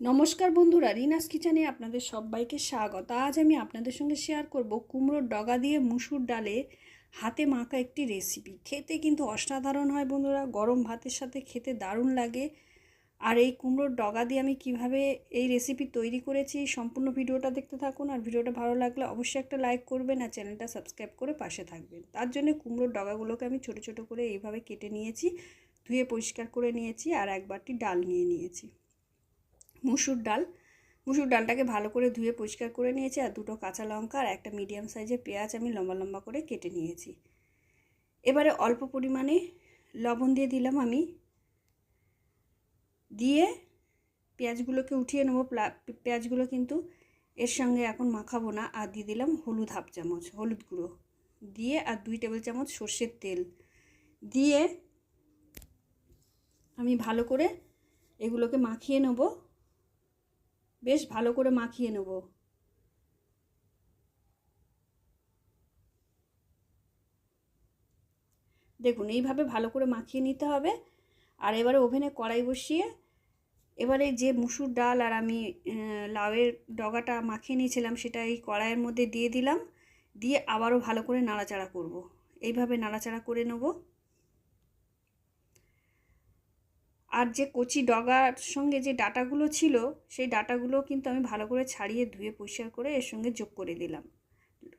নমস্কার বন্ধুরা, রিনাস কিচেনে আপনাদের সবাইকে স্বাগত। আজ আমি আপনাদের সঙ্গে শেয়ার করব কুমড়োর ডগা দিয়ে মুসুর ডালে হাতে মাখা একটি রেসিপি খেতে কিন্তু অসাধারণ হয় বন্ধুরা, গরম ভাতের সাথে খেতে দারুণ লাগে। আর এই কুমড়োর ডগা দিয়ে আমি কীভাবে এই রেসিপি তৈরি করেছি, সম্পূর্ণ ভিডিওটা দেখতে থাকুন। আর ভিডিওটা ভালো লাগলে অবশ্যই একটা লাইক করবেন আর চ্যানেলটা সাবস্ক্রাইব করে পাশে থাকবেন। তার জন্য কুমড়োর ডগাগুলোকে আমি ছোট ছোট করে এইভাবে কেটে নিয়েছি, ধুয়ে পরিষ্কার করে নিয়েছি আর একবারটি ডাল নিয়ে নিয়েছি। মুসুর ডাল। মুসুর ডালটাকে ভালো করে ধুয়ে পরিষ্কার করে নিয়েছি আর দুটো কাঁচা লঙ্কা আর একটা মিডিয়াম সাইজের পেঁয়াজ আমি লম্বা লম্বা করে কেটে নিয়েছি। এবারে অল্প পরিমাণে লবণ দিয়ে দিলাম আমি। দিয়ে পেঁয়াজগুলোকে উঠিয়ে নেব। পেঁয়াজগুলো কিন্তু এর সঙ্গে এখন মাখাবো না। আর দিয়ে দিলাম হলুদ হাফ চামচ, হলুদ গুঁড়ো। দিয়ে আর দুই টেবিল চামচ সর্ষের তেল। দিয়ে আমি ভালো করে এগুলোকে মাখিয়ে নেব। বেশ ভালো করে মাখিয়ে নেব। দেখুন, এইভাবে ভালো করে মাখিয়ে নিতে হবে। আর এবারে ওভেনে কড়াই বসিয়ে এবারে যে মুসুর ডাল আর আমি লাউয়ের ডগাটা মাখিয়ে নিয়েছিলাম সেটা এই কড়াইয়ের মধ্যে দিয়ে দিলাম। দিয়ে আবারও ভালো করে নাড়াচাড়া করব। এইভাবে নাড়াচাড়া করে নেব। আর যে কচি ডগার সঙ্গে যে ডাটাগুলো ছিল, সেই ডাটাগুলো কিন্তু আমি ভালো করে ছাড়িয়ে ধুয়ে পরিষ্কার করে এর সঙ্গে যোগ করে দিলাম।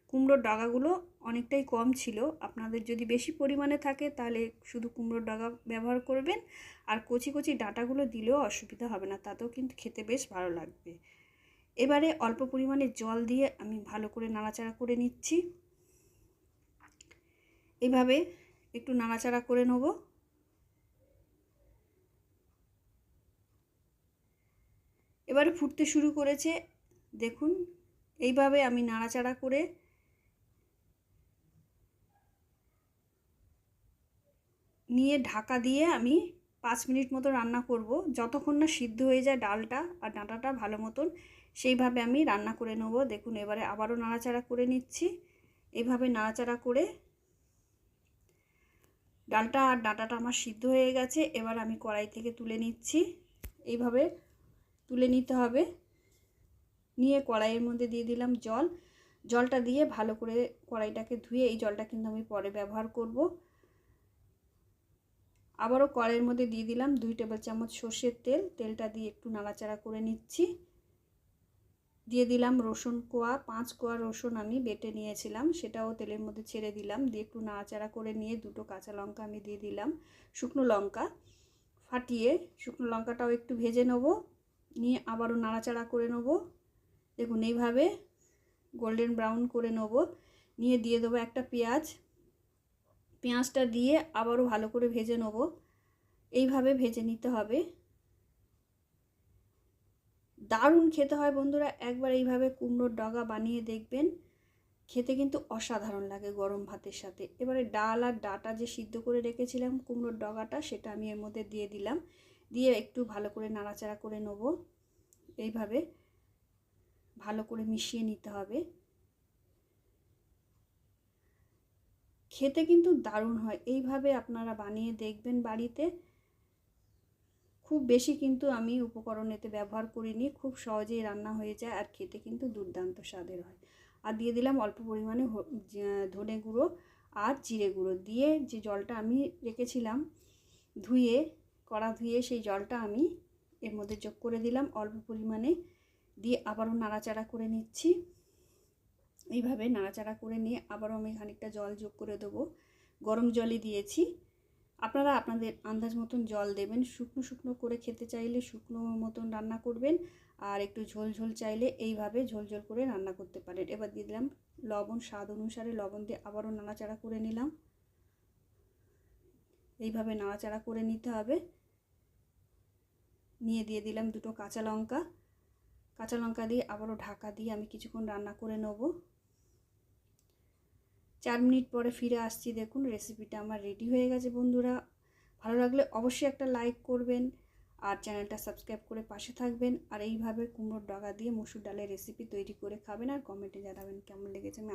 কুমড়োর ডগাগুলো অনেকটাই কম ছিল। আপনাদের যদি বেশি পরিমাণে থাকে, তাহলে শুধু কুমড়োর ডগা ব্যবহার করবেন। আর কচি কচি ডাটাগুলো দিলেও অসুবিধা হবে না, তাতেও কিন্তু খেতে বেশ ভালো লাগবে। এবারে অল্প পরিমাণে জল দিয়ে আমি ভালো করে নাড়াচাড়া করে নিচ্ছি। এভাবে একটু নাড়াচাড়া করে নেব। এবারে ফুটতে শুরু করেছে। দেখুন, এইভাবে আমি নাড়াচাড়া করে নিয়ে ঢাকা দিয়ে আমি পাঁচ মিনিট মতো রান্না করব। যতক্ষণ না সিদ্ধ হয়ে যায় ডালটা আর ডাঁটাটা ভালো মতন, সেইভাবে আমি রান্না করে নেব। দেখুন, এবারে আবারও নাড়াচাড়া করে নিচ্ছি। এইভাবে নাড়াচাড়া করে ডালটা আর ডাঁটাটা আমার সিদ্ধ হয়ে গেছে। এবার আমি কড়াই থেকে তুলে নিচ্ছি। এইভাবে তুলে নিতে হবে। নিয়ে কড়াইয়ের মধ্যে দিয়ে দিলাম জল। জলটা দিয়ে ভালো করে কড়াইটাকে ধুয়ে এই জলটা কিন্তু আমি পরে ব্যবহার করব। আবারও কড়াইয়ের মধ্যে দিয়ে দিলাম দুই টেবিল চামচ সর্ষের তেল। তেলটা দিয়ে একটু নাড়াচাড়া করে নিচ্ছি। দিয়ে দিলাম রসুন কোয়া। পাঁচ কোয়া রসুন আমি বেটে নিয়েছিলাম, সেটাও তেলের মধ্যে ছেড়ে দিলাম। দিয়ে একটু নাড়াচাড়া করে নিয়ে দুটো কাঁচা লঙ্কা আমি দিয়ে দিলাম। শুকনো লঙ্কা ফাটিয়ে শুকনো লঙ্কাটাও একটু ভেজে নেব। নিয়ে আবারও নাড়াচাড়া করে নেব। দেখুন, এইভাবে গোল্ডেন ব্রাউন করে নেব। নিয়ে দিয়ে দেবো একটা পেঁয়াজ। পেঁয়াজটা দিয়ে আবারও ভালো করে ভেজে নেব। এইভাবে ভেজে নিতে হবে। দারুণ খেতে হয় বন্ধুরা। একবার এইভাবে কুমড়োর ডগা বানিয়ে দেখবেন। খেতে কিন্তু অসাধারণ লাগে গরম ভাতের সাথে। এবারে ডাল আর ডাটা যে সিদ্ধ করে রেখেছিলাম কুমড়োর ডগাটা, সেটা আমি এর মধ্যে দিয়ে দিলাম। দিয়ে একটু ভালো করে নাড়াচাড়া করে নেব। এইভাবে ভালো করে মিশিয়ে নিতে হবে। খেতে কিন্তু দারুণ হয়। এইভাবে আপনারা বানিয়ে দেখবেন বাড়িতে। খুব বেশি কিন্তু আমি উপকরণ এতে ব্যবহার করিনি। খুব সহজেই রান্না হয়ে যায় আর খেতে কিন্তু দুর্দান্ত স্বাদের হয়। আর দিয়ে দিলাম অল্প পরিমাণে ধনে গুঁড়ো আর জিরে গুঁড়ো। দিয়ে যে জলটা আমি রেখেছিলাম ধুয়ে কড়া ধুয়ে সেই জলটা আমি এর মধ্যে যোগ করে দিলাম। অল্প পরিমাণে দিয়ে আবারও নাড়াচাড়া করে নিচ্ছি। এইভাবে নাড়াচাড়া করে নিয়ে আবারও আমি খানিকটা জল যোগ করে দেবো। গরম জলই দিয়েছি। আপনারা আপনাদের আন্দাজ মতন জল দেবেন। শুকনো শুকনো করে খেতে চাইলে শুকনো মতন রান্না করবেন আর একটু ঝোল ঝোল চাইলে এইভাবে ঝোল ঝোল করে রান্না করতে পারেন। এবার দিয়ে দিলাম লবণ, স্বাদ অনুসারে লবণ দিয়ে আবারও নাড়াচাড়া করে নিলাম। এইভাবে নাড়াচাড়া করে নিতে হবে। নিয়ে দিয়ে দিলাম দুটো কাঁচা লঙ্কা। কাঁচা লঙ্কা দিয়ে আবারও ঢাকা দিয়ে আমি কিছুক্ষণ রান্না করে নেব। চার মিনিট পরে ফিরে আসছি, দেখুন রেসিপিটা আমার রেডি হয়ে গেছে বন্ধুরা। ভালো লাগলে অবশ্যই একটা লাইক করবেন আর চ্যানেলটা সাবস্ক্রাইব করে পাশে থাকবেন। আর এইভাবে কুমড়োর ডগা দিয়ে মসুর ডালের রেসিপি তৈরি করে খাবেন আর কমেন্টে জানাবেন কেমন লেগেছে। আমি